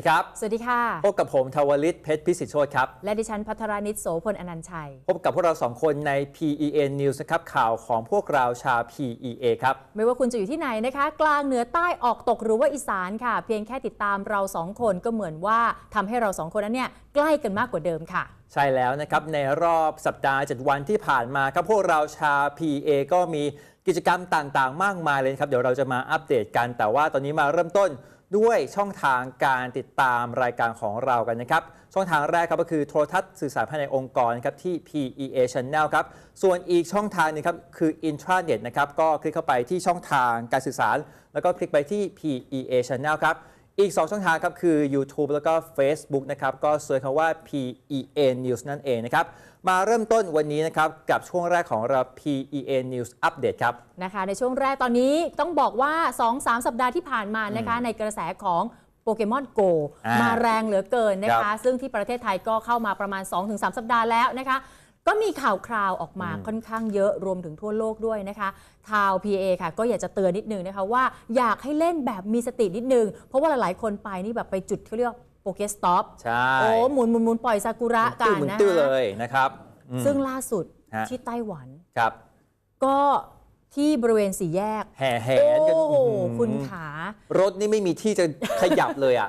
วัสดีครับ สวัสดีค่ะ พบกับผมทวลิตเพชรพิสิทธิ์โชตครับ และดิฉันพัทรานิตโสพลอนันต์ชัย พบกับพวกเราสองคนใน PEN News นะครับข่าวของพวกเราชาว PEA ครับ ไม่ว่าคุณจะอยู่ที่ไหนนะคะ กลางเหนือใต้ออกตกหรือว่าอีสานค่ะ เพียงแค่ติดตามเราสองคนก็เหมือนว่าทำให้เราสองคนนั้นเนี่ยใกล้กันมากกว่าเดิมค่ะใช่แล้วนะครับในรอบสัปดาห์ 7 วันที่ผ่านมาครับพวกเราชาว PEA ก็มีกิจกรรมต่างๆ มากมายเลยนะครับ เดี๋ยวเราจะมาอัปเดตกันแต่ว่าตอนนี้มาเริ่มต้น ด้วยช่องทางการติดตามรายการของเรากันนะครับ ช่องทางแรกครับก็คือโทรทัศน์สื่อสารภายในองค์กรครับที่ PEA Channel ครับ ส่วนอีกช่องทางหนึงครับคือ intranet นะครับ ก็คลิกเข้าไปที่ช่องทางการสื่อสาร แล้วก็คลิกไปที่ PEA Channel ครับ อีก 2 ช่องทางครับคือ YouTube แล้วก็ Facebook นะครับก็เสิร์ชคำว่า PEA News นั่นเองนะครับมาเริ่มต้นวันนี้นะครับกับช่วงแรกของเรา PEA News Update ครับนะคะในช่วงแรกตอนนี้ต้องบอกว่า 2-3 สัปดาห์ที่ผ่านมานะคะในกระแสของโปเกมอนโกอ่ามมาแรงเหลือเกินนะครัคะบซึ่งที่ประเทศไทยก็เข้ามาประมาณ 2-3 สัปดาห์แล้วนะคะ ก็มีข่าวคราวออกมาอืมค่อนข้างเยอะรวมถึงทั่วโลกด้วยนะคะ ทาว PA ค่ะ ก็อยากจะเตือนนิดนึงนะคะว่าอยากให้เล่นแบบมีสตินิดนึง เพราะว่าหลายๆคนไปนี่แบบไปจุดที่เรียกว่าโปเกสต็อปใช่โอ้หมุนหมุนหมุนปล่อยซากุระกัตื้อนเหมือนนะตื้อคะเลยนะครับอืมซึ่งล่าสุดฮะที่ไต้หวันครับ ก็ที่บริเวณสี่แยก แห่แหนโอ้กันโหอื้อหือคุณขารถนี่ไม่มีที่จะขยับเลยอะ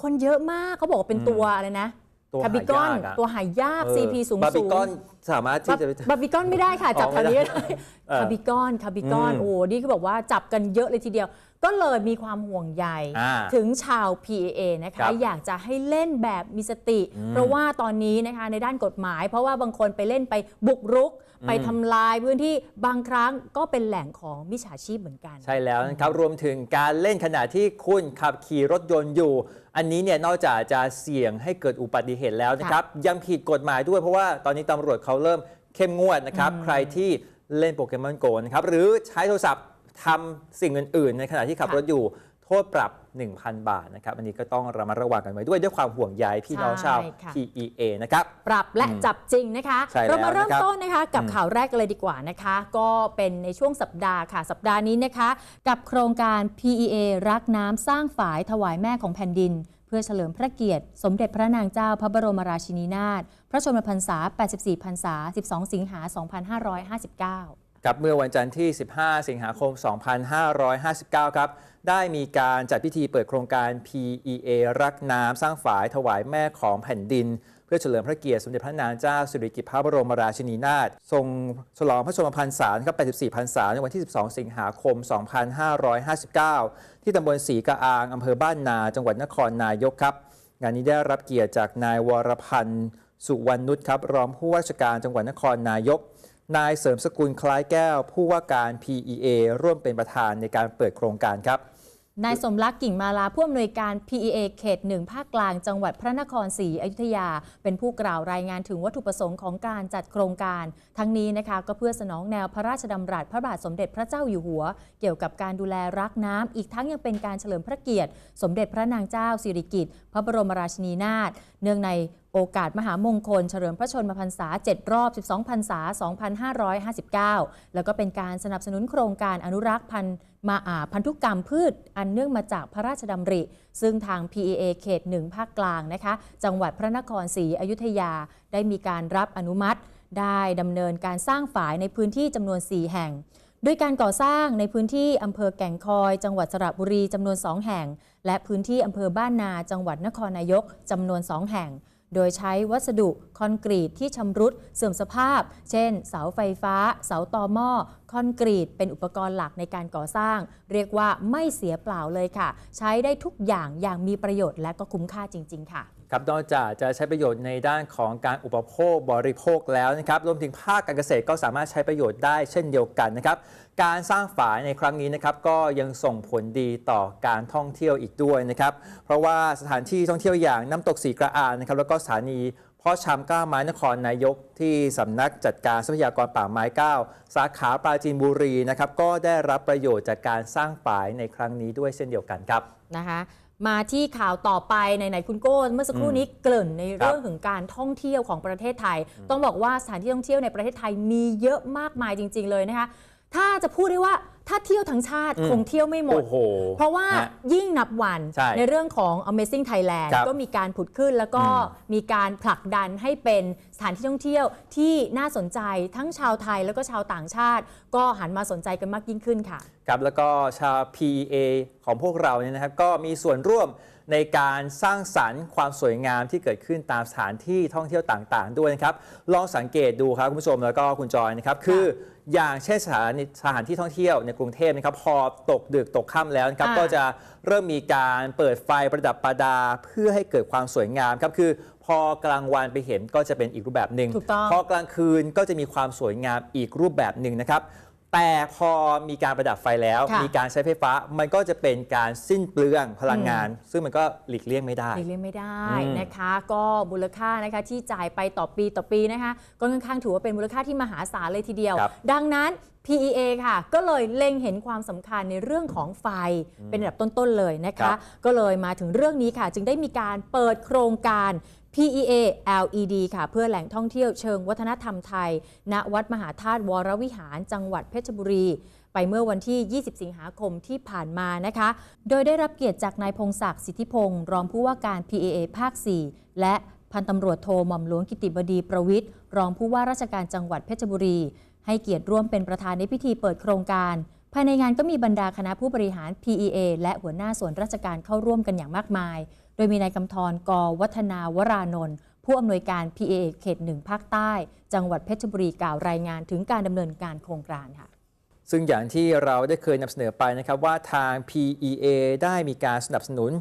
คนเยอะมากเขาบอกว่าเป็นอืมตัวอะไรนะ ตัวคาบิกอน หายากอะตัวหายากเออ CP สูงบาร์บีสูงคอนสามารถที่จะบาร์บีคอนไม่ได้ค่ะ จับอ๋อแถวนี้ไม่ไม่ได้ได้เออคาบิกอนคาบิกอนอืมโอ้นี่เขาบอกว่าจับกันเยอะเลยทีเดียว ก็เลยมีความห่วงใยอ่าถึงชาว PAA นะครัคะ บอยากจะให้เล่นแบบมีสติ อืมเพราะว่าตอนนี้นะคะในด้านกฎหมาย เพราะว่าบางคนไปเล่นไปบุกรุก อืม ไปทำลายพื้นที่บางครั้งก็เป็นแหล่งของมิจฉาชีพเหมือนกัน ใช่แล้วนะครับรวมถึงการเล่นขณะที่คุณขับขี่รถยนต์อยู่ อันนี้เนี่ยนอกจากจะเสี่ยงให้เกิดอุบัติเหตุแล้วนะครับ ยังผิดกฎหมายด้วยเพราะว่าตอนนี้ตำรวจเขาเริ่มเข้มงวดนะครับ ใครที่เล่นโปเกมอนโกนะครับ หรือใช้โทรศัพท์ทำสิ่งอื่น ๆ ในขณะที่ขับค่ะรถอยู่โทษปรับ 1,000 บาทนะครับ อันนี้ก็ต้องระมัดระวังกันไว้ด้วยด้วยความห่วงใยพี่น้องชาว ใช่ค่ะ PEA นะครับ ปรับและอืมจับจริงนะคะ ใช่แล้วเรามาเริ่มนะครับต้นนะคะกับอืมข่าวแรกกันเลยดีกว่านะคะ ก็เป็นในช่วงสัปดาห์ค่ะ สัปดาห์นี้นะคะ กับโครงการ PEA รักน้ำสร้างฝายถวายแม่ของแผ่นดินเพื่อเฉลิมพระเกียรติ สมเด็จพระนางเจ้าพระบรมราชินีนาถพระชนมพรรษา 84 พรรษา 12 สิงหา 2559ครับเมื่อวันจันทร์ที่ 15 สิงหาคม 2559 ครับ ได้มีการจัดพิธีเปิดโครงการ PEA รักน้ำสร้างฝายถวายแม่ของแผ่นดิน พื่อเฉลิมพระเกียรติสมเด็จพระนางเจ้าสิริกิติ์พระบรมราชินีนาถทรงฉลองพระชนมพรรษาครับ84พรรษาในวันที่ 12 สิงหาคม 2559 ที่ตำบลศรีกะอางอำเภอบ้านนา จังหวัดนครนายกครับ งานนี้ได้รับเกียรติจากนายวรพันธ์สุวรรณนุชครับรองผู้ว่าราชการจังหวัดนครนายก นายเสริมสกุลคล้ายแก้ว ผู้ว่าการ PEA ร่วมเป็นประธานในการเปิดโครงการครับ นายสมรักกิ่งมาลาผู้อำนวยการ PEA เขตหนึ่งภาคกลางจังหวัดพระนครศรีอยุธยา เป็นผู้กล่าวรายงานถึงวัตถุประสงค์ของการจัดโครงการ ทั้งนี้นะคะก็เพื่อสนองแนวพระราชดำรัสพระบาทสมเด็จพระเจ้าอยู่หัว เกี่ยวกับการดูแลรักน้ำอีกทั้งยังเป็นการเฉลิมพระเกียรติ สมเด็จพระนางเจ้าสิริกิติ์พระบรมราชินีนาถ เนื่องในโอกาสมหามงคล เฉลิมพระชนมพรรษา 7 รอบ 12 พรรษา 2559 แล้วก็เป็นการสนับสนุนโครงการอนุรักษ์พันธุ์มาอาพันธุกรรมพืชอันเนื่องมาจากพระราชดำริ ซึ่งทาง PEA เขตหนึ่งภาคกลางนะคะ จังหวัดพระนครศรีอยุธยาได้มีการรับอนุมัติ ได้ดำเนินการสร้างฝายในพื้นที่จำนวน 4 แห่งด้วยการก่อสร้างในพื้นที่อำเภอแก่งคอย จังหวัดสระบุรีจำนวน 2 แห่ง และพื้นที่อำเภอบ้านนาจังหวัดนครนายกจำนวน 2 แห่ง โดยใช้วัสดุคอนกรีตที่ชำรุดเสื่อมสภาพ เช่น เสาไฟฟ้า เสาตอหม้อ คอนกรีตเป็นอุปกรณ์หลักในการก่อสร้าง เรียกว่าไม่เสียเปล่าเลยค่ะ ใช้ได้ทุกอย่างอย่างมีประโยชน์และก็คุ้มค่าจริง ๆ ค่ะ ครับนอกจากจะใช้ประโยชน์ในด้านของการอุปโภคบริโภคแล้วนะครับรวมถึงภาคการเกษตรก็สามารถใช้ประโยชน์ได้เช่นเดียวกันนะครับการสร้างฝายในครั้งนี้นะครับก็ยังส่งผลดีต่อการท่องเที่ยวอีกด้วยนะครับเพราะว่าสถานที่ท่องเที่ยวอย่างน้ำตกสีกระอานนะครับแล้วก็สถานีเพ่อชามก้าไม้นครนายกที่สำนักจัดการทรัพยากรป่าไม้เก้าสาขาปราจีนบุรีนะครับก็ได้รับประโยชน์จากการสร้างฝายในครั้งนี้ด้วยเช่นเดียวกันครับนะคะ มาที่ข่าวต่อไปไหนๆคุณโก้เมื่อสักครู่นี้เกริ่นในเรื่องถึงการท่องเที่ยวของประเทศไทย ต้องบอกว่าสถานที่ท่องเที่ยวในประเทศไทยมีเยอะมากมายจริง ๆ เลยนะคะ ถ้าจะพูดได้ว่า ถ้าเที่ยวทั้งชาติอืมคงเที่ยวไม่หมด โอ้โหเพราะว่าฮะยิ่งนับวันใช่เรื่องของ Amazing Thailand ครับก็มีการผุดขึ้นแล้วก็อืมมีการผลักดันให้เป็นสถานที่ท่องเที่ยวที่น่าสนใจทั้งชาวไทยแล้วก็ชาวต่างชาติ ก็หันมาสนใจกันมากยิ่งขึ้นค่ะ ครับแล้วก็ชาว PEA ของพวกเราเนี่ยนะครับก็มีส่วนร่วม ในการสร้างสรรค์ความสวยงามที่เกิดขึ้นตามสถานที่ท่องเที่ยวต่างๆ ด้วยนะครับ ลองสังเกตดูครับคุณผู้ชมแล้วก็คุณจอยนะครับคืออย่างเช่นสถานสถานที่ท่องเที่ยวในกรุงเทพนะครับพอตกดึกตกค่ำแล้วนะครับ อ่า ก็จะเริ่มมีการเปิดไฟประดับประดาเพื่อให้เกิดความสวยงามครับคือพอกลางวันไปเห็นก็จะเป็นอีกรูปแบบหนึ่ง ถูกต้อง พอกลางคืนก็จะมีความสวยงามอีกรูปแบบหนึ่งนะครับ แต่พอมีการประดับไฟแล้ว ค่ะมีการใช้ไฟฟ้ามันก็จะเป็นการสิ้นเปลืองพลังงาน ซึ่งมันก็หลีกเลี่ยงไม่ได้หลีกเลี่ยงไม่ได้อืม นะคะ ก็มูลค่านะคะที่จ่ายไปต่อปีต่อปีนะคะ ก็ค่อนข้างถือว่าเป็นมูลค่าที่มหาศาลเลยทีเดียว ครับดังนั้น PEA ค่ะ ก็เลยเล็งเห็นความสำคัญในเรื่องของไฟเป็นอันดับต้น ๆ เลยนะครัคะ บก็เลยมาถึงเรื่องนี้ค่ะ จึงได้มีการเปิดโครงการ PEA LED ค่ะ เพื่อแหล่งท่องเที่ยวเชิงวัฒนธรรมไทย ณ วัดมหาธาตุวรวิหาร จังหวัดเพชรบุรี ไปเมื่อวันที่ 20 สิงหาคมที่ผ่านมานะคะ โดยได้รับเกียรติจากนายพงศักดิ์สิทธิพงศ์รองผู้ว่าการ PAA ภาค 4 และพันตำรวจโทหม่อมหลวงกิติบดีประวิทย์รองผู้ว่าราชการจังหวัดเพชรบุรี ให้เกียรติร่วมเป็นประธานในพิธีเปิดโครงการ ภายในงานก็มีบรรดาคณะผู้บริหาร PEA และหัวหน้าส่วนราชการเข้าร่วมกันอย่างมากมาย ดยมีนายกำธรกวัฒนาวรานนท์ผู้อำนวยการ PA เขตหนึ่งภาคใต้ จังหวัดเพชรบุรีกล่าวรายงานถึงการดำเนินการโครงการค่ะซึ่งอย่างที่เราได้เคยนำเสนอไปนะครับว่าทาง PEA ได้มีการสนับสนุน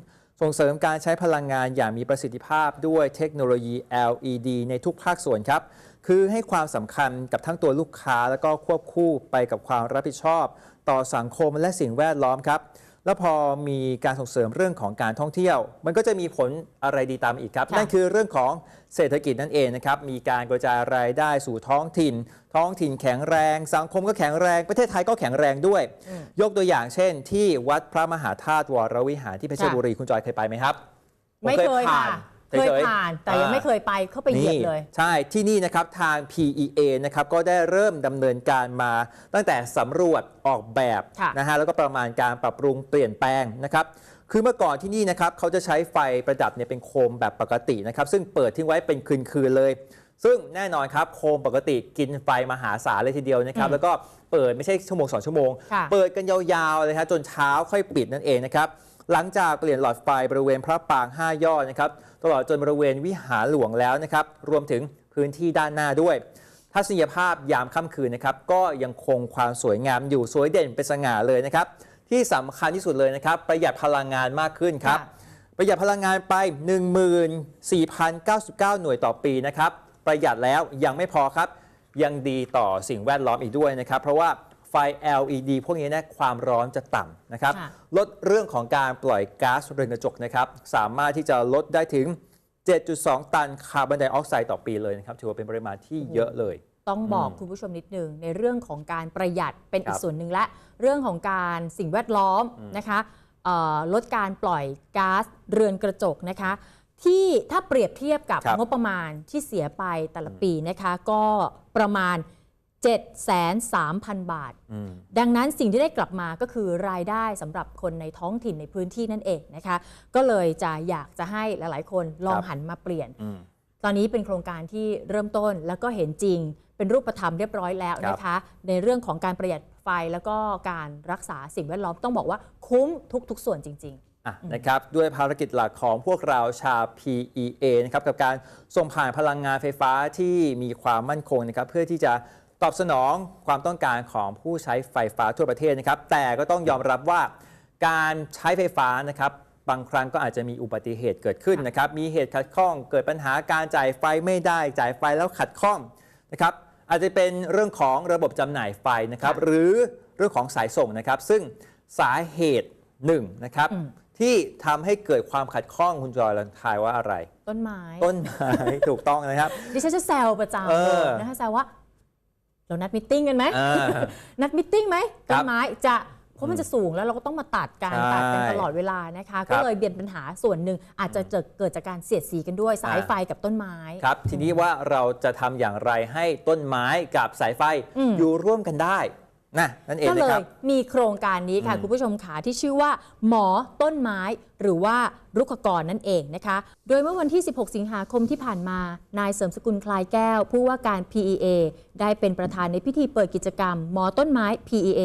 ส่งเสริมการใช้พลังงานอย่างมีประสิทธิภาพด้วยเทคโนโลยี LED ในทุกภาคส่วนครับ คือให้ความสำคัญกับทั้งตัวลูกค้า แล้วก็ควบคู่ไปกับความรับผิดชอบ ต่อสังคมและสิ่งแวดล้อมครับ แล้วพอมีการส่งเสริมเรื่องของการท่องเที่ยว มันก็จะมีผลอะไรดีตามมาอีกครับค่ะนั่นคือเรื่องของเศรษฐกิจนั่นเองนะครับ มีการกระจายรายได้สู่ท้องถิ่น ท้องถิ่นแข็งแรง สังคมก็แข็งแรง ประเทศไทยก็แข็งแรงด้วยอืมยกตัวอย่างเช่น ที่วัดพระมหาธาตุวรวิหารที่เพชรค่ะบุรีคุณจอยเคยไปไหมครับผไม่เคยค่ะผ่าน เคยฉๆผ่านแต่ยังไม่เคยไปเข้าไปเหยียบเลยนี่ใช่ที่นี่นะครับทาง PEA นะครับก็ได้เริ่มดำเนินการมาตั้งแต่สำรวจออกแบบค่ะนะฮะแล้วก็ประมาณการปรับปรุงเปลี่ยนแปลงนะครับคือเมื่อก่อนที่นี่นะครับเขาจะใช้ไฟประดับเนี่ยเป็นโคมแบบปกตินะครับซึ่งเปิดทิ้งไว้เป็นคืนๆเลย ซึ่งแน่นอนครับโคมปกติกินไฟมหาศาลเลยทีเดียวนะครับอืมแล้วก็เปิดไม่ใช่ชั่วโมงสองชั่วโมงค่ะเปิดกันยาวๆเลยครับจนเช้าค่อยปิดนั่นเองนะครับ หลังจากเปลี่ยนหลอดไฟบริเวณพระปราง 5 ยอดนะครับตลอดจนบริเวณวิหารหลวงแล้วนะครับรวมถึงพื้นที่ด้านหน้าด้วยทัศนียภาพยามค่ำคืนนะครับก็ยังคงความสวยงามอยู่สวยเด่นเป็นสง่าเลยนะครับที่สำคัญที่สุดเลยนะครับ ประหยัดพลังงานมากขึ้นครับค่ะประหยัดพลังงานไป 14,099 หน่วยต่อปีนะครับ ประหยัดแล้วยังไม่พอครับ ยังดีต่อสิ่งแวดล้อมอีกด้วยนะครับ เพราะว่า ไฟ LED พวกนี้นะความร้อนจะต่ำนะครับค่ะลดเรื่องของการปล่อยก๊าซเรือนกระจกนะครับ สามารถที่จะลดได้ถึง 7.2 ตันคาร์บอนไดออกไซด์ต่อปีเลยนะครับ ถือว่าเป็นปริมาณที่เยอะเลย ต้องบอกอืมคุณผู้ชมนิดนึง ในเรื่องของการประหยัดเป็นอีคกรับส่วนหนึ่งและ เรื่องของการสิ่งแวดล้อมนะคะเอ่อลดการปล่อยก๊าซเรือนกระจกนะคะที่ถ้าเปรียบเทียบกับครับงบประมาณที่เสียไปแต่ละปีนะคะ ก็ประมาณ 7,3,000 บาทอืมดังนั้นสิ่งที่ได้กลับมาก็คือรายได้สำหรับคนในท้องถิ่นในพื้นที่นั่นเองนะคะ ก็เลยจะอยากจะให้หลาย ๆ คนลองครับหันมาเปลี่ยนอืมตอนนี้เป็นโครงการที่เริ่มต้นแล้วก็เห็นจริง เป็นรูปธรรมเรียบร้อยแล้วนะคะ ในเรื่องของการประหยัดไฟแล้วก็การรักษาสิ่งแวดล้อมต้องบอกว่าคุ้มทุก ๆ ส่วนจริงอะนะครับด้วยภารกิจหลักของพวกเราชาว PEA นะครับกับการส่งผ่านพลังงานไฟฟ้าที่มีความมั่นคงนะครับเพื่อที่จะ ตอบสนองความต้องการของผู้ใช้ไฟฟ้าทั่วประเทศนะครับ แต่ก็ต้องยอมรับว่าการใช้ไฟฟ้านะครับบางครั้งก็อาจจะมีอุบัติเหตุเกิดขึ้นนะครับ มีเหตุขัดข้อง เกิดปัญหาการจ่ายไฟไม่ได้ จ่ายไฟแล้วขัดข้องนะครับ อาจจะเป็นเรื่องของระบบจำหน่ายไฟนะครับค่ะหรือเรื่องของสายส่งนะครับ ซึ่งสาเหตุหนึ่งนะครับอืมที่ทำให้เกิดความขัดข้องคุณจอยลังทายว่าอะไรๆต้นไม้ ต้นไม้ ถูกต้องนะครับ ดิฉันจะแซวประจำเอเลอยนะคะแซวว่า เรานัดมิทติ้งกันไหมอ่านัดมิทติ้งไหมครัต้บนไม้จะเพราะมันจะสูงแล้วเราก็ต้องมาตัดกันใช่ตัดกันตลอดเวลานะคะครัก็บเลยเบียนปัญหาส่วนหนึ่งอาจจะเกิดเกิดจากการเสียดสีกันด้วยสายอ่าไฟกับต้นไม้ครับทีนี้ว่าเราจะทำอย่างไรให้ต้นไม้กับสายไฟอืมอยู่ร่วมกันได้ นะนั่นเองก็นะเลครัยบมีโครงการนี้ค่ะ อืม คุณผู้ชมขาที่ชื่อว่า หมอต้นไม้หรือว่ารุกขกรนั่นเองนะคะ โดยเมื่อวันที่ 16 สิงหาคมที่ผ่านมา นายเสริมสกุลคลายแก้ว ผู้ว่าการ PEA ได้เป็นประธานในพิธีเปิดกิจกรรม หมอต้นไม้ PEA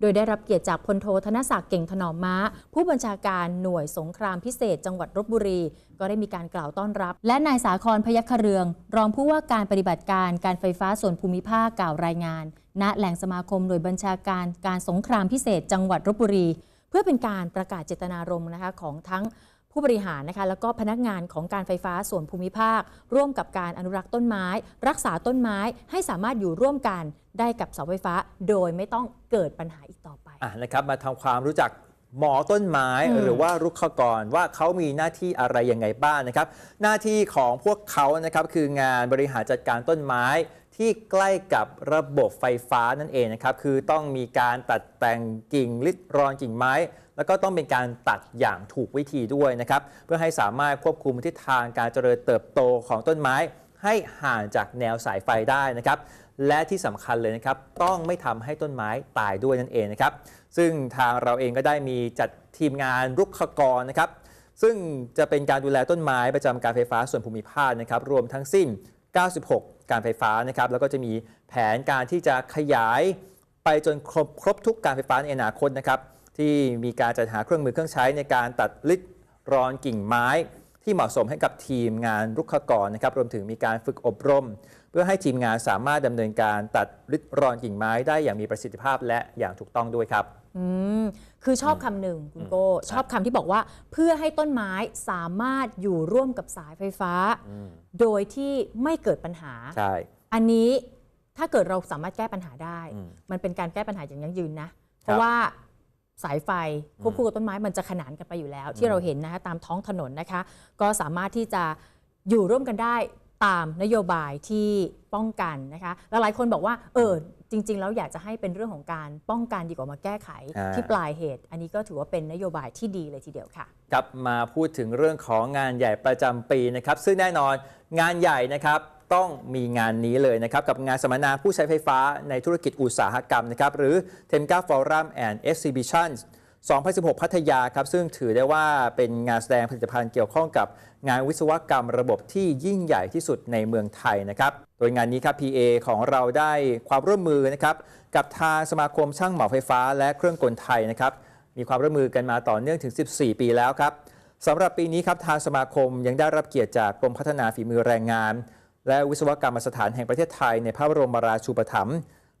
โดยได้รับเกียรติจากพลโทธนศักดิ์เก่งถนอมม้า ผู้บัญชาการหน่วยสงครามพิเศษ จังหวัดลบบุรี ก็ได้มีการกล่าวต้อนรับ และนายสาครพยัคฆเรือง รองผู้ว่าการปฏิบัติการการไฟฟ้าส่วนภูมิภาคกล่าวรายงาน ณแหล่งสมาคมหน่วยบัญชาการการสงครามพิเศษ จังหวัดลบบุรี เพื่อเป็นการประกาศเจตนารมณ์นะคะของทั้งผู้บริหารนะคะแล้วก็พนักงานของการไฟฟ้าส่วนภูมิภาค ร่วมกับการอนุรักษ์ต้นไม้ รักษาต้นไม้ให้สามารถอยู่ร่วมกันได้กับเสาไฟฟ้า โดยไม่ต้องเกิดปัญหาอีกต่อไป อะนะครับมาทำความรู้จัก หมอต้นไม้อืมหรือว่ารุกขกรว่าเขามีหน้าที่อะไรยังไงบ้างนะครับ หน้าที่ของพวกเขานะครับคืองานบริหารจัดการต้นไม้ที่ใกล้กับระบบไฟฟ้านั่นเองนะครับ คือต้องมีการตัดแต่งกิ่งริดรอนกิ่งไม้ แล้วก็ต้องเป็นการตัดอย่างถูกวิธีด้วยนะครับ เพื่อให้สามารถควบคุมทิศทางการเจริญเติบโตของต้นไม้ ให้ห่างจากแนวสายไฟได้นะครับ และที่สำคัญเลยนะครับ ต้องไม่ทำให้ต้นไม้ตายด้วยนั่นเองนะครับ ซึ่งทางเราเองก็ได้มีจัดทีมงานรุกขกรนะครับ ซึ่งจะเป็นการดูแลต้นไม้ประจำการไฟฟ้าส่วนภูมิภาคนะครับ รวมทั้งสิ้น 96 การไฟฟ้านะครับ แล้วก็จะมีแผนการที่จะขยายไปจนครบครบทุกการไฟฟ้าในอนาคตนะครับ ที่มีการจัดหาเครื่องมือเครื่องใช้ในการตัดริดรอนกิ่งไม้ ที่เหมาะสมให้กับทีมงานรุกขกรนะครับ รวมถึงมีการฝึกอบรม เพื่อให้ทีมงานสามารถดำเนินการตัดริดรอนกิ่งไม้ได้อย่างมีประสิทธิภาพและอย่างถูกต้องด้วยครับ อืมคือชอบคำหนึ่งคุณโก้ชอบคำที่บอกว่า เพื่อให้ต้นไม้สามารถอยู่ร่วมกับสายไฟฟ้าโดยที่ไม่เกิดปัญหา ใช่ อันนี้ถ้าเกิดเราสามารถแก้ปัญหาได้ อืมมันเป็นการแก้ปัญหาอย่างยั่งยืนนะ เพราะว่าสายไฟควบคู่กับต้นไม้มันจะขนานกันไปอยู่แล้ว ที่เราเห็นนะคะตามท้องถนนนะคะ ก็สามารถที่จะอยู่ร่วมกันได้ ตามนโยบายที่ป้องกันนะคะแล้วหลายคนบอกว่าเออจริง ๆ แล้วอยากจะให้เป็นเรื่องของการป้องกันดีกว่ามาแก้ไขอ่าที่ปลายเหตุ อันนี้ก็ถือว่าเป็นนโยบายที่ดีเลยทีเดียวค่ะครับมาพูดถึงเรื่องของงานใหญ่ประจำปีนะครับซึ่งแน่นอนงานใหญ่นะครับต้องมีงานนี้เลยนะครับ กับงานสัมมนาผู้ใช้ไฟฟ้าในธุรกิจอุตสาหกรรมนะครับหรือ t e m g a Forum and Exhibitions 2016 พัทยาครับซึ่งถือได้ว่าเป็นงานแสดงผลิตภัณฑ์เกี่ยวข้องกับงานวิศวกรรมระบบที่ยิ่งใหญ่ที่สุดในเมืองไทยนะครับ โดยงานนี้ครับ PA ของเราได้ความร่วมมือนะครับกับทางสมาคมช่างเหมาไฟฟ้า และเครื่องกลไทยนะครับมีความร่วมมือกันมาต่อเนื่องถึง 14 ปีแล้วครับสำหรับปีนี้ครับทางสมาคมยังได้รับเกียรติจากกรมพัฒนาฝีมือแรงงาน และวิศวกรรมสถานแห่งประเทศไทยในพระบรมราชูปถัมภ์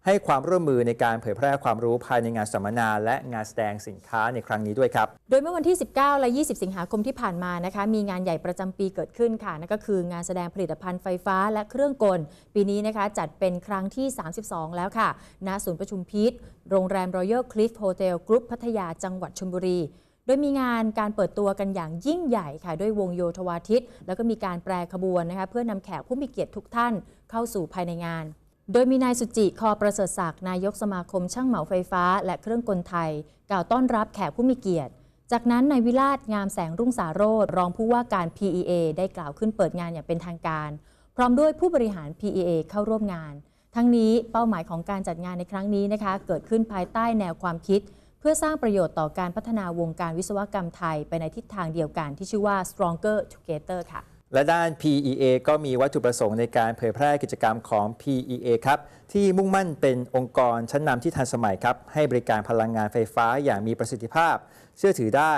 ให้ความร่วมมือในการเผยแพร่ความรู้ภายในงานสัมมนาและงานแสดงสินค้าในครั้งนี้ด้วยครับ โดยเมื่อวันที่ 19 และ 20 สิงหาคมที่ผ่านมานะคะ มีงานใหญ่ประจำปีเกิดขึ้นค่ะ นั่นก็คืองานแสดงผลิตภัณฑ์ไฟฟ้าและเครื่องกล ปีนี้นะคะจัดเป็นครั้งที่ 32 แล้วค่ะ ณ ศูนย์ประชุมพีทโรงแรม Royal Cliff Hotel Group พัทยาจังหวัดชลบุรีโดยมีงานการเปิดตัวกันอย่างยิ่งใหญ่ค่ะ ด้วยวงโยธวาทิต แล้วก็มีการแปรขบวนนะคะเพื่อนำแขกผู้มีเกียรติทุกท่านเข้าสู่ภายในงาน โดยมีนายสุจิ คอประเสริฐศักดิ์นายกสมาคมช่างเหมาไฟฟ้า และเครื่องกลไทย กล่าวต้อนรับแขกผู้มีเกียรติ จากนั้นนายวิราชงามแสงรุ่งสาโรธรองผู้ว่าการ PEA ได้กล่าวขึ้นเปิดงานอย่างเป็นทางการ พร้อมด้วยผู้บริหาร PEA เข้าร่วมงาน ทั้งนี้เป้าหมายของการจัดงานในครั้งนี้นะคะเกิดขึ้นภายใต้แนวความคิด เพื่อสร้างประโยชน์ต่อการพัฒนาวงการวิศวกรรมไทยไปในทิศทางเดียวกันที่ชื่อว่า stronger together ค่ะ และด้าน PEA ก็มีวัตถุประสงค์ในการเผยแพร่กิจกรรมของ PEA ครับ ที่มุ่งมั่นเป็นองค์กรชั้นนำที่ทันสมัยครับ ให้บริการพลังงานไฟฟ้าอย่างมีประสิทธิภาพ เชื่อถือได้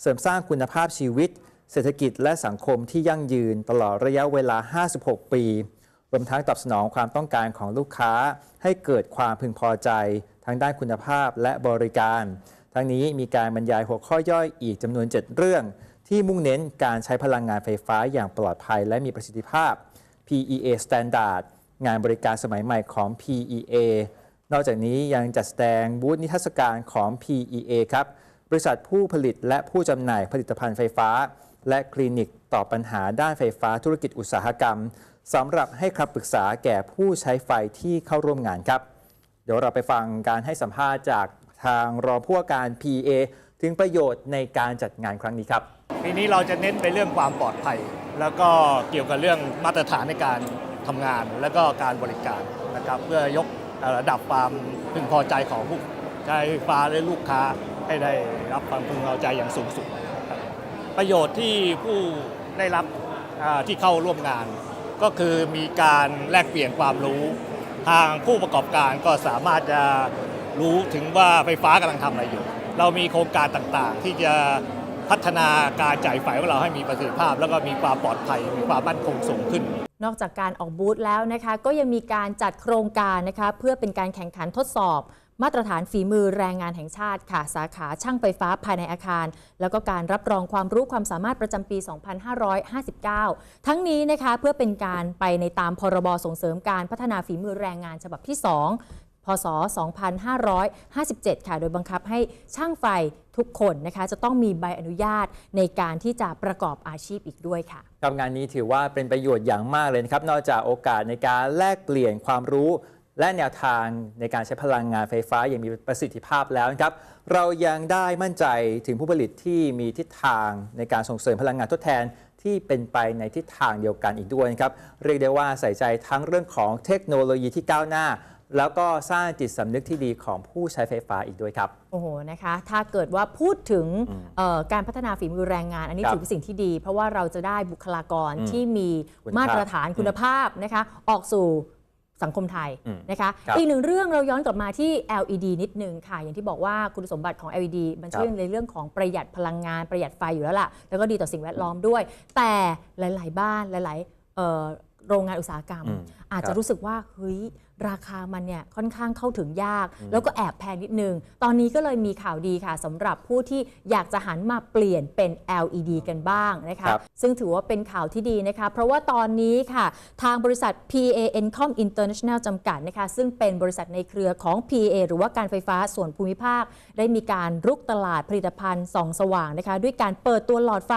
เสริมสร้างคุณภาพชีวิต เศรษฐกิจและสังคมที่ยั่งยืนตลอดระยะเวลา 56 ปี รวมทั้งตอบสนองความต้องการของลูกค้า ให้เกิดความพึงพอใจ ทั้งด้านคุณภาพและบริการ ทั้งนี้มีการบรรยายหัวข้อย่อยอีกจำนวน 7 เรื่อง ที่มุ่งเน้นการใช้พลังงานไฟฟ้าอย่างปลอดภัยและมีประสิทธิภาพ PEA Standard งานบริการสมัยใหม่ของ PEA นอกจากนี้ยังจัดแสดงบูธนิทรรศการของ PEA ครับ บริษัทผู้ผลิตและผู้จำหน่ายผลิตภัณฑ์ไฟฟ้า และคลินิกตอบปัญหาด้านไฟฟ้าธุรกิจอุตสาหกรรมสำหรับให้คำปรึกษาแก่ผู้ใช้ไฟที่เข้าร่วมงานครับ เดี๋ยวเราไปฟังการให้สัมภาษณ์จากทางรองผู้ว่าการ PA ถึงประโยชน์ในการจัดงานครั้งนี้ครับปีนี้เราจะเน้นไปเรื่องความปลอดภัย แล้วก็เกี่ยวกับเรื่องมาตรฐานในการทำงาน และก็การบริการนะครับ เพื่อยกระดับความพึงพอใจของผู้ใช้ไฟฟ้าและลูกค้าให้ได้รับความพึงพอใจอย่างสูงสุด ประโยชน์ที่ผู้ได้รับที่เข้าร่วมงาน ก็คือมีการแลกเปลี่ยนความรู้ ทางผู้ประกอบการก็สามารถจะรู้ถึงว่าไฟฟ้ากำลังทำอะไรอยู่ เรามีโครงการต่างๆ ที่จะพัฒนาการจ่ายไฟของเราให้มีประสิทธิภาพ แล้วก็มีความปลอดภัยมีความมั่นคงสูงขึ้นนอกจากการออกบูธแล้วนะคะก็ยังมีการจัดโครงการนะคะเพื่อเป็นการแข่งขันทดสอบ มาตรฐานฝีมือแรงงานแห่งชาติค่ะสาขาช่างไฟฟ้าภายในอาคาร แล้วก็การรับรองความรู้ความสามารถประจำปี 2559 ทั้งนี้นะคะเพื่อเป็นการไปในตามพรบส่งเสริมการพัฒนาฝีมือแรงงานฉบับที่ 2 พศ 2557 ค่ะ โดยบังคับให้ช่างไฟทุกคนนะคะจะต้องมีใบอนุญาตในการที่จะประกอบอาชีพอีกด้วยค่ะครับงานนี้ถือว่าเป็นประโยชน์อย่างมากเลยนะครับ นอกจากโอกาสในการแลกเปลี่ยนความรู้และแนวทางในการใช้พลังงานไฟฟ้าอย่างมีประสิทธิภาพแล้วนะครับ เรายังได้มั่นใจถึงผู้ผลิตที่มีทิศทางในการส่งเสริมพลังงานทดแทนที่เป็นไปในทิศทางเดียวกันอีกด้วยนะครับ เรียกได้ว่าใส่ใจทั้งเรื่องของเทคโนโลยีที่ก้าวหน้า แล้วก็สร้างจิตสำนึกที่ดีของผู้ใช้ไฟฟ้าอีกด้วยครับ โอ้โหนะคะ ถ้าเกิดว่าพูดถึงอืมเอ่อการพัฒนาฝีมือแรงงาน อันนี้ครับถือเป็นสิ่งที่ดี เพราะว่าเราจะได้บุคลากรอืมที่มีคุณภาพมาตรฐานคุณภาพนะคะออกสู่สังคมไทยอืมนะคะครับอีกหนึ่งเรื่องเราย้อนกลับมาที่ LED นิดนึงค่ะ อย่างที่บอกว่าคุณสมบัติของ LED มันช่วยในเรื่องของประหยัดพลังงานประหยัดไฟอยู่แล้วล่ะ แล้วก็ดีต่อสิ่งแวดล้อมด้วย แต่หลาย ๆ บ้านหลายๆเอ่อโรงงานอุตสาหกรรมอืมอาจครัจะบรู้สึกว่าเฮ้ย ราคามันเนี่ยค่อนข้างเข้าถึงยาก แล้วก็แอบแพงนิดนึง ตอนนี้ก็เลยมีข่าวดีค่ะสำหรับผู้ที่อยากจะหันมาเปลี่ยนเป็น LED กันบ้างนะคะครับซึ่งถือว่าเป็นข่าวที่ดีนะคะ เพราะว่าตอนนี้ค่ะ ทางบริษัท PA Encom International จำกัดนะคะ ซึ่งเป็นบริษัทในเครือของ PA หรือว่าการไฟฟ้าส่วนภูมิภาค ได้มีการรุกตลาดผลิตภัณฑ์ส่องสว่างนะคะ ด้วยการเปิดตัวหลอดไฟ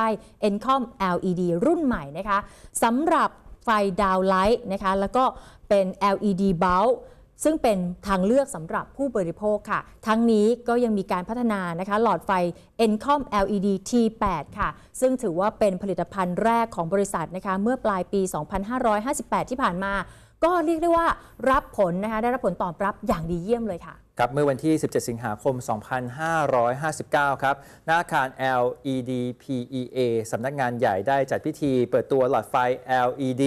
Encom LED รุ่นใหม่นะคะสำหรับ ไฟดาวไลท์นะคะแล้วก็เป็น LED bulb ซึ่งเป็นทางเลือกสำหรับผู้บริโภคค่ะ ทั้งนี้ก็ยังมีการพัฒนานะคะ หลอดไฟ Encom LED T8 ค่ะ ซึ่งถือว่าเป็นผลิตภัณฑ์แรกของบริษัทนะคะ เมื่อปลายปี 2558 ที่ผ่านมา ก็เรียกได้ว่ารับผลนะคะ ได้รับผลตอบรับอย่างดีเยี่ยมเลยค่ะ ครับเมื่อวันที่ 17 สิงหาคม 2559 ครับหน้าอาคาร LED PEA สำนักงานใหญ่ได้จัดพิธีเปิดตัวหลอดไฟ LED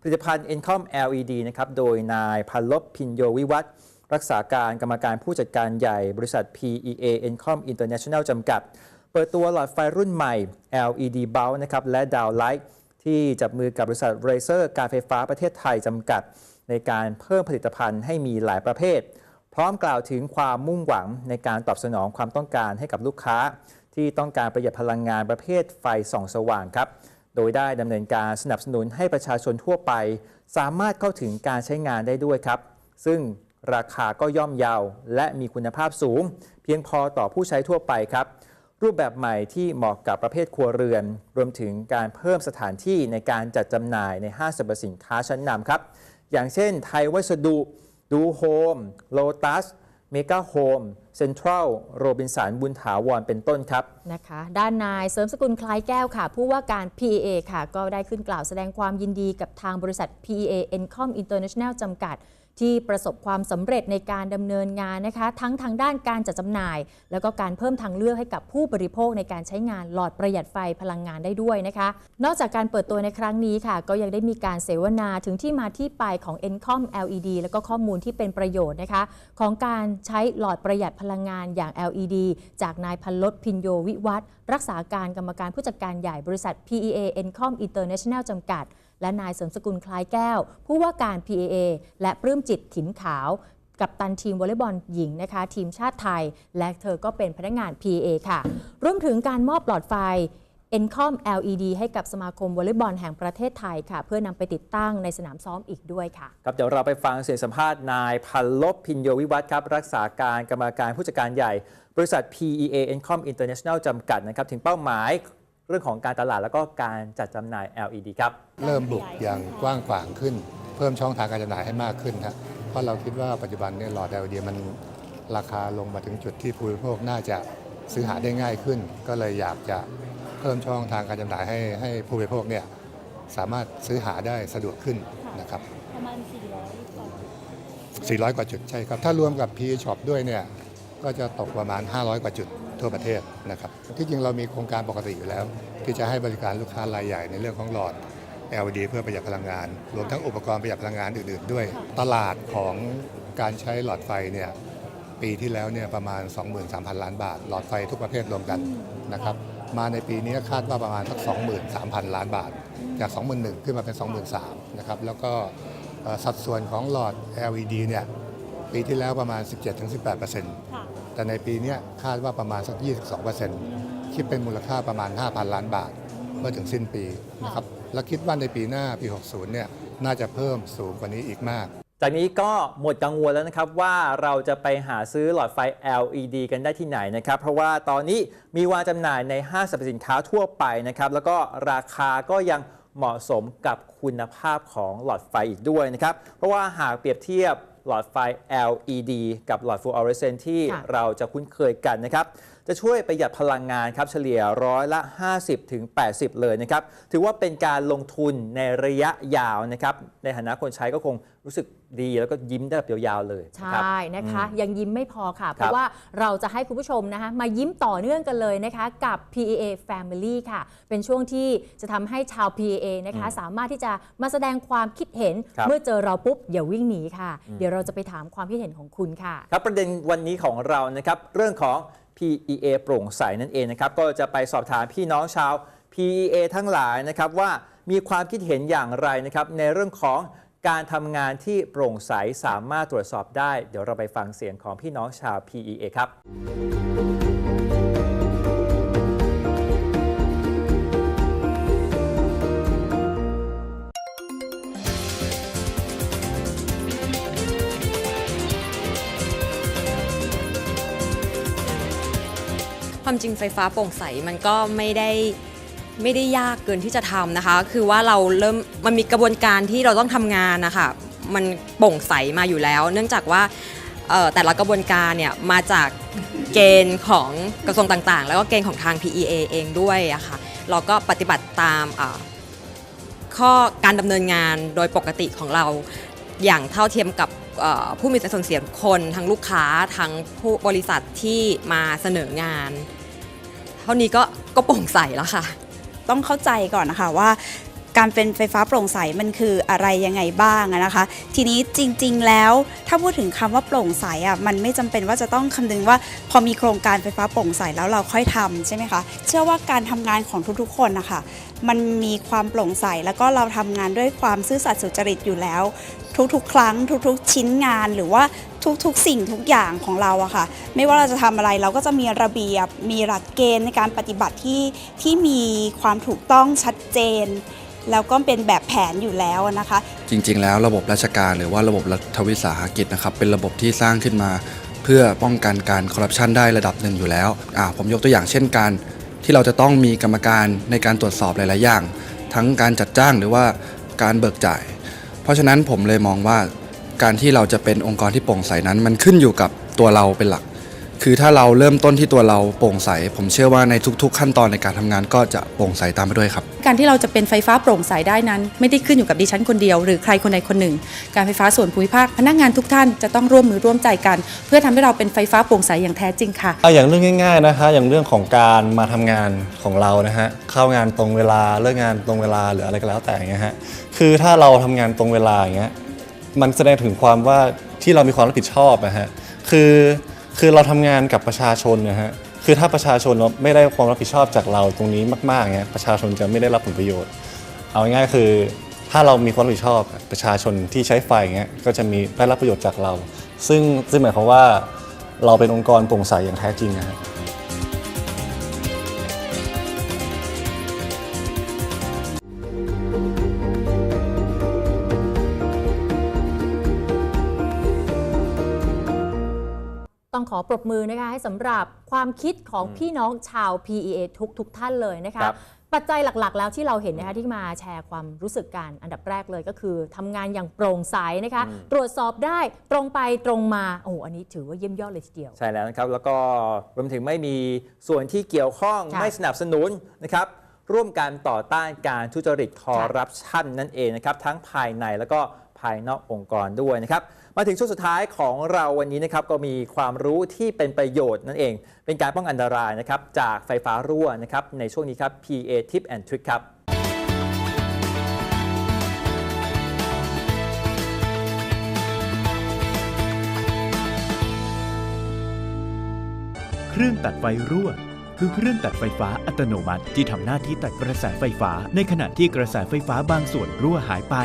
ผลิตภัณฑ์ Encom LED นะครับ โดยนายพันลบพินโยวิวัฒรักษาการกรรมการผู้จัดการใหญ่บริษัท PEA Encom International จำกัด เปิดตัวหลอดไฟรุ่นใหม่ LED bulb นะครับ และดาวไลท์ที่จับมือกับบริษัทเรเซอร์การไฟฟ้าประเทศไทยจำกัด ในการเพิ่มผลิตภัณฑ์ให้มีหลายประเภท พร้อมกล่าวถึงความมุ่งหวังในการตอบสนองความต้องการให้กับลูกค้า ที่ต้องการประหยัดพลังงานประเภทไฟส่องสว่างครับ โดยได้ดำเนินการสนับสนุนให้ประชาชนทั่วไป สามารถเข้าถึงการใช้งานได้ด้วยครับ ซึ่งราคาก็ย่อมเยาว และมีคุณภาพสูง เพียงพอต่อผู้ใช้ทั่วไปครับ รูปแบบใหม่ที่เหมาะกับประเภทครัวเรือน รวมถึงการเพิ่มสถานที่ในการจัดจำหน่ายในห้างสรรพสินค้าชั้นนำครับ อย่างเช่น ไทยวัสดุ ดูโฮมโลตัสเมกาโฮม เซ็นทรัลโรบินสันบุญถาวรเป็นต้นครับนะคะด้านนายเสริมสกุลคล้ายแก้วค่ะ ผู้ว่าการ PEA ค่ะ ก็ได้ขึ้นกล่าวแสดงความยินดีกับทางบริษัท PEA Encom International จำกัด ที่ประสบความสำเร็จในการดำเนินงานนะคะ ทั้งทางด้านการจัดจำหน่าย แล้วก็การเพิ่มทางเลือกให้กับผู้บริโภคในการใช้งานหลอดประหยัดไฟพลังงานได้ด้วยนะคะ นอกจากการเปิดตัวในครั้งนี้ค่ะ ก็ยังได้มีการเสวนาถึงที่มาที่ไปของ Encom LED แล้วก็ข้อมูลที่เป็นประโยชน์นะคะ ของการใช้หลอดประหยัดพพลังงานอย่าง LED จากนายพันลดพินโยวิวัฒรักษาการกรรมการผู้จัดการใหญ่บริษัท PEA Encom International จำกัด และนายเสริมสกุลคล้ายแก้ว ผู้ว่าการ PEA และปลื้มจิตถิ่นขาว กับตันทีมวอลเลย์บอลหญิงนะคะ ทีมชาติไทย และเธอก็เป็นพนักงาน PEA ค่ะ รวมถึงการมอบหลอดไฟ Encom LED ให้กับสมาคมวอลเลย์บอลแห่งประเทศไทยค่ะ เพื่อนำไปติดตั้งในสนามซ้อมอีกด้วยค่ะ ครับเดี๋ยวเราไปฟังเสียงสัมภาษณ์นายพันลบพินโยวิวัฒน์ครับ รักษาการกรรมการผู้จัดการใหญ่ บริษัท PEA Encom International จำกัดนะครับ ถึงเป้าหมายเรื่องของการตลาดแล้วก็การจัดจำหน่าย LED ครับ เริ่มบุกอย่างกว้างขวางขึ้น เพิ่มช่องทางการจำหน่ายให้มากขึ้นครับเพราะเราคิดว่าปัจจุบันเนี่ยหลอด LED มันราคาลงมาถึงจุดที่ผู้บริโภคน่าจะซื้อหาได้ง่ายขึ้น ก็เลยอยากจะ เพิ่มช่องทางการจำหน่ายให้ให้ผู้บริโภคเนี่ยสามารถซื้อหาได้สะดวกขึ้นนะครับ ประมาณ 400กว่า400 กว่าจุดใช่ครับ ถ้ารวมกับ PE Shop ด้วยเนี่ยก็จะตกประมาณ 500 กว่าจุดทั่วประเทศนะครับ ที่จริงเรามีโครงการปกติอยู่แล้ว ที่จะให้บริการลูกค้ารายใหญ่ในเรื่องของหลอด LED เพื่อประหยัดพลังงาน รวมทั้งอุปกรณ์ประหยัดพลังงานอื่น ๆ ด้วย ตลาดของการใช้หลอดไฟเนี่ยปีที่แล้วเนี่ยประมาณ 23,000 ล้านบาท หลอดไฟทุกประเภทรวมกันนะครับ มาในปีนี้คาดว่าประมาณสัก23,000 ล้านบาท จาก 21,000 ขึ้นมาเป็น 23,000นะครับแล้วก็เอ่อสัดส่วนของหลอด LED เนี่ยปีที่แล้วประมาณ 17-18%แต่ในปีเนี้ยคาดว่าประมาณสัก 22%คิดเป็นมูลค่าประมาณ 5,000 ล้านบาทเมื่อถึงสิ้นปีนะครับและคิดว่าในปีหน้าปี 60 เนี่ยน่าจะเพิ่มสูงกว่านี้อีกมาก จากนี้ก็หมดกังวลแล้วนะครับว่าเราจะไปหาซื้อหลอดไฟ LED กันได้ที่ไหนนะครับ เพราะว่าตอนนี้มีวางจำหน่ายในห้างสรรพสินค้าทั่วไปนะครับ แล้วก็ราคาก็ยังเหมาะสมกับคุณภาพของหลอดไฟอีกด้วยนะครับ เพราะว่าหากเปรียบเทียบหลอดไฟ LED กับหลอดฟลูออเรสเซนที่ค่ะเราจะคุ้นเคยกันนะครับ จะช่วยประหยัดพลังงานครับเฉลี่ยร้อยละ 50ถึง80เลยนะครับถือว่าเป็นการลงทุนในระยะยาวนะครับในฐานะคนใช้ก็คงรู้สึกดีแล้วก็ยิ้มได้แบบยาวๆเลยใชครับ่นะคะอืมยังยิ้มไม่พอค่ะ เพครัราะบว่าเราจะให้คุณผู้ชมนะคะมายิ้มต่อเนื่องกันเลยนะคะกับ PEA Family ค่ะ เป็นช่วงที่จะทำให้ชาว PEA นะคะสามารถที่จะมาแสดงความคิดเห็นครับเมื่อเจอเราปุ๊บอย่าวิ่งหนีค่ะ เดี๋ยวเราจะไปถามความคิดเห็นของคุณค่ะ ครับประเด็นวันนี้ของเรานะครับเรื่องของ PEA โปร่งใสนั่นเองนะครับก็จะไปสอบถามพี่น้องชาว PEA ทั้งหลายนะครับว่ามีความคิดเห็นอย่างไรนะครับในเรื่องของการทำงานที่โปร่งใสสามารถตรวจสอบได้ เดี๋ยวเราไปฟังเสียงของพี่น้องชาว PEA ครับ ความจริงไฟฟ้าโปร่งใสมันก็ไม่ได้ไม่ได้ยากเกินที่จะทำนะคะ คือว่าเราเริ่มมันมีกระบวนการที่เราต้องทำงานนะคะมันโปร่งใสมาอยู่แล้ว เนื่องจากว่าแต่ละกระบวนการเนี่ยมาจากเกณฑ์ของกระทรวงต่างๆ แล้วก็เกณฑ์ของทาง PEA เองด้วยอะค่ะเราก็ปฏิบัติตามข้อการดำเนินงานโดยปกติของเราอย่างเท่าเทียมกับผู้มีส่วนเสียคน ทั้งลูกค้าทั้งผู้บริษัทที่มาเสนองาน เท่านี้ก็ก็โปร่งใสแล้วค่ะ ต้องเข้าใจก่อนนะคะว่า การเป็นไฟฟ้าโปร่งใสมันคืออะไรยังไงบ้างนะคะ ทีนี้จริง ๆ แล้วถ้าพูดถึงคำว่าโปร่งใสอะมันไม่จำเป็นว่าจะต้องคำนึงว่า พอมีโครงการไฟฟ้าโปร่งใสแล้วเราค่อยทำใช่ไหมคะเชื่อว่าการทำงานของทุกๆ คนนะคะมันมีความโปร่งใสแล้วก็เราทำงานด้วยความซื่อสัตย์สุจริตอยู่แล้ว ทุกๆ ครั้งทุก ๆ ชิ้นงานหรือว่า ทุกๆ สิ่งทุกอย่างของเราอะค่ะ ไม่ว่าเราจะทำอะไรเราก็จะมีระเบียบมีหลักเกณฑ์ในการปฏิบัติที่ที่มีความถูกต้องชัดเจน แล้วก็เป็นแบบแผนอยู่แล้วนะคะ จริงๆ แล้วระบบราชการหรือว่าระบบรัฐวิสาหกิจนะครับเป็นระบบที่สร้างขึ้นมา เพื่อป้องกันการคอร์รัปชันได้ระดับหนึ่งอยู่แล้วอ่าผมยกตัวอย่างเช่นการที่เราจะต้องมีกรรมการในการตรวจสอบหลายๆอย่าง ทั้งการจัดจ้างหรือว่าการเบิกจ่าย เพราะฉะนั้นผมเลยมองว่า การที่เราจะเป็นองค์กรที่โปร่งใสนั้น มันขึ้นอยู่กับตัวเราเป็นหลัก คือถ้าเราเริ่มต้นที่ตัวเราโปร่งใส ผมเชื่อว่าในทุก ๆ ขั้นตอนในการทำงานก็จะโปร่งใสตามไปด้วยครับ การที่เราจะเป็นไฟฟ้าโปร่งใสได้นั้น ไม่ได้ขึ้นอยู่กับดิฉันคนเดียว หรือใครคนใดคนหนึ่ง การไฟฟ้าส่วนภูมิภาคพนักงานทุกท่านจะต้องร่วมมือร่วมใจกัน เพื่อทำให้เราเป็นไฟฟ้าโปร่งใสอย่างแท้จริงค่ะอะอย่างเรื่องง่าย ๆนะคะ อย่างเรื่องของการมาทำงานของเรานะฮะเข้างานตรงเวลาเลิกงานตรงเวลาหรืออะไรก็แล้วแต่อย่างเงี้ยฮะคือถ้าเราทำงานตรงเวลาอย่างเงี้ย มันแสดงถึงความว่าที่เรามีความรับผิดชอบนะฮะคือคือเราทำงานกับประชาชนนะฮะคือถ้าประชาชนเราไม่ได้ความรับผิดชอบจากเราตรงนี้มากๆเงี้ยประชาชนจะไม่ได้รับผลประโยชน์ เอาง่ายๆคือ ถ้าเรามีความรับผิดชอบประชาชนที่ใช้ไฟเงี้ยก็จะมีได้รับประโยชน์จากเรา ซึ่งซึ่งหมายความว่าเราเป็นองค์กรโปร่งใสอย่างแท้จริงนะฮะต้ องขอปรบมือนะคะให้สำหรับความคิดของพี่น้องชาว PEA ทุกทุกๆท่านเลยนะคะครับปัจจัยหลักๆ แล้วที่เราเห็นนะคะที่มาแชร์ความรู้สึกกันอันดับแรกเลยก็คือทำงานอย่างโปร่งใสนะคะ ตรวจสอบได้ตรงไปตรงมาโอ้โหอันนี้ถือว่าเยี่ยมยอดเลยทีเดียว ใช่แล้วนะครับ แล้วก็รวมถึงไม่มีส่วนที่เกี่ยวข้องค่ะ ไม่สนับสนุนนะครับ ร่วมกันต่อต้านการทุจริตคอร์รัปชันนั่นเองนะครับ ทั้งภายในแล้วก็ภายนอกองค์กรด้วยนะครับ มาถึงช่วงสุดท้ายของเราวันนี้นะครับก็มีความรู้ที่เป็นประโยชน์นั่นเอง เป็นการป้องกันอันตรายนะครับจากไฟฟ้ารั่วนะครับในช่วงนี้ครับ PA Tip and Trick ครับเครื่องตัดไฟรั่ว คือเครื่องตัดไฟฟ้าอัตโนมัติที่ทำหน้าที่ตัดกระแสไฟฟ้า ในขณะที่กระแสไฟฟ้าบางส่วนรั่วหายไป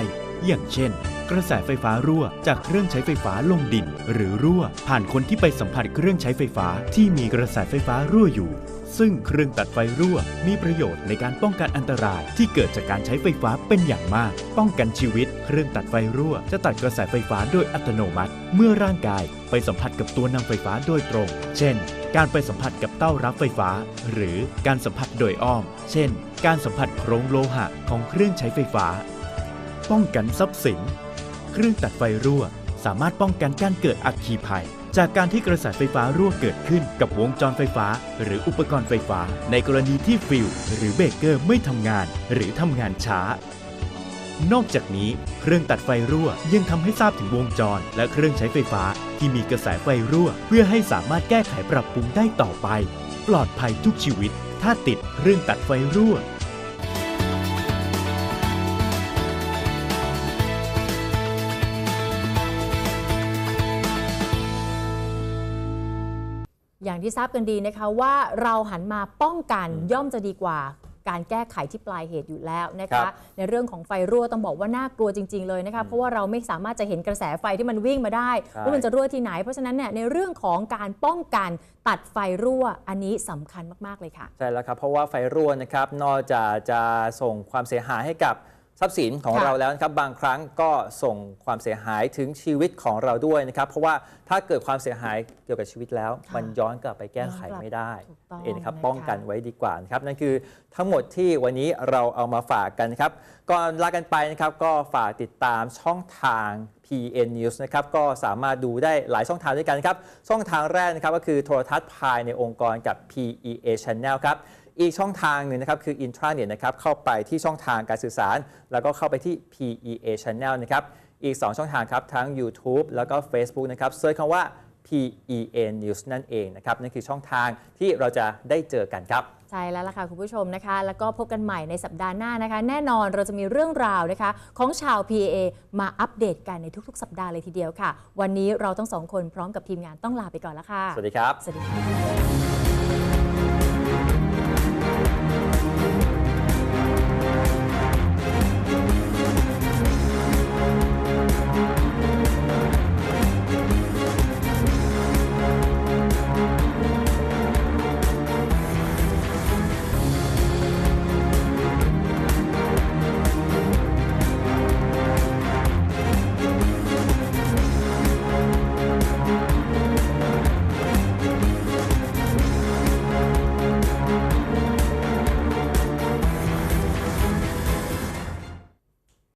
อย่างเช่น กระแสไฟฟ้ารั่วจากเครื่องใช้ไฟฟ้าลงดิน หรือรั่ว ผ่านคนที่ไปสัมผัสเครื่องใช้ไฟฟ้าที่มีกระแสไฟฟ้ารั่วอยู่ ซึ่งเครื่องตัดไฟรั่ว มีประโยชน์ในการป้องกันอันตรายที่เกิดจากการใช้ไฟฟ้าเป็นอย่างมาก ป้องกันชีวิต เครื่องตัดไฟรั่ว จะตัดกระแสไฟฟ้าโดยอัตโนมัติ เมื่อร่างกายไปสัมผัสกับตัวนำไฟฟ้าโดยตรง เช่นการไปสัมผัสกับเต้ารับไฟฟ้า หรือการสัมผัสโดยอ้อม เช่น การสัมผัสโครงโลหะของเครื่องใช้ไฟฟ้า ป้องกันทรัพย์สิน เครื่องตัดไฟรั่ว สามารถป้องกันการเกิดอัคคีภัย จากการที่กระแสไฟฟ้ารั่วเกิดขึ้นกับวงจรไฟฟ้า หรืออุปกรณ์ไฟฟ้า ในกรณีที่ฟิลด์หรือเบรกเกอร์ไม่ทำงาน หรือทำงานช้านอกจากนี้ เครื่องตัดไฟรั่วยังทำให้ทราบถึงวงจร และเครื่องใช้ไฟฟ้าที่มีกระแสไฟรั่ว เพื่อให้สามารถแก้ไขปรับปรุงได้ต่อไป ปลอดภัยทุกชีวิต ถ้าติดเครื่องตัดไฟรั่ว ที่ทราบกันดีนะคะว่าเราหันมาป้องกันย่อมจะดีกว่าการแก้ไขที่ปลายเหตุอยู่แล้วนะครัคะ บในเรื่องของไฟรั่วต้องบอกว่าน่ากลัวจริง ๆเลยนะคะ เพราะว่าเราไม่สามารถจะเห็นกระแสไฟที่มันวิ่งมาได้ใช่ ว่ามันจะรั่วที่ไหน เพราะฉะนั้นเนี่ยในเรื่องของการป้องกันตัดไฟรั่วอันนี้สำคัญมากๆเลยค่ะ ใช่แล้วครับ เพราะว่าไฟรั่วนะครับ นอกจากจะส่งความเสียหายให้กับ ทรัพย์สินของค่ะเราแล้วนะครับบางครั้งก็ส่งความเสียหายถึงชีวิตของเราด้วยนะครับ เพราะว่าถ้าเกิดความเสียหายเกี่ยวกับชีวิตแล้วค่ะมันย้อนกลับไปแก้ไขย้อนกลับไม่ได้ถูกต้องเองนะครับนะคะป้องกันไว้ดีกว่านะครับนั่นคือทั้งหมดที่วันนี้เราเอามาฝากกันนะครับก่อนลากันไปนะครับก็ฝากติดตามช่องทาง PN News นะครับก็สามารถดูได้หลายช่องทางด้วยกันครับช่องทางแรกนะครับก็คือโทรทัศน์ภายในองค์กรกับ PEA Channel ครับ อีกช่องทางหนึ่งนะครับคือ intranet นะครับเข้าไปที่ช่องทางการสื่อสาร แล้วก็เข้าไปที่ PEA Channel นะครับอีก 2 ช่องทางครับทั้ง YouTube แล้วก็ Facebook นะครับเซิร์ชคำว่า PEA News นั่นเองนะครับนั่นคือช่องทางที่เราจะได้เจอกันครับใช่แล้วล่ะค่ะคุณผู้ชมนะคะ แล้วก็พบกันใหม่ในสัปดาห์หน้านะคะ แน่นอนเราจะมีเรื่องราวนะคะ ของชาว PAA มาอัปเดตกันในทุกๆ สัปดาห์เลยทีเดียวค่ะ วันนี้เราทั้งสองคนพร้อมกับทีมงานต้องลาไปก่อนแล้วค่ะ สวัสดีครับ สวัสดีค่ะ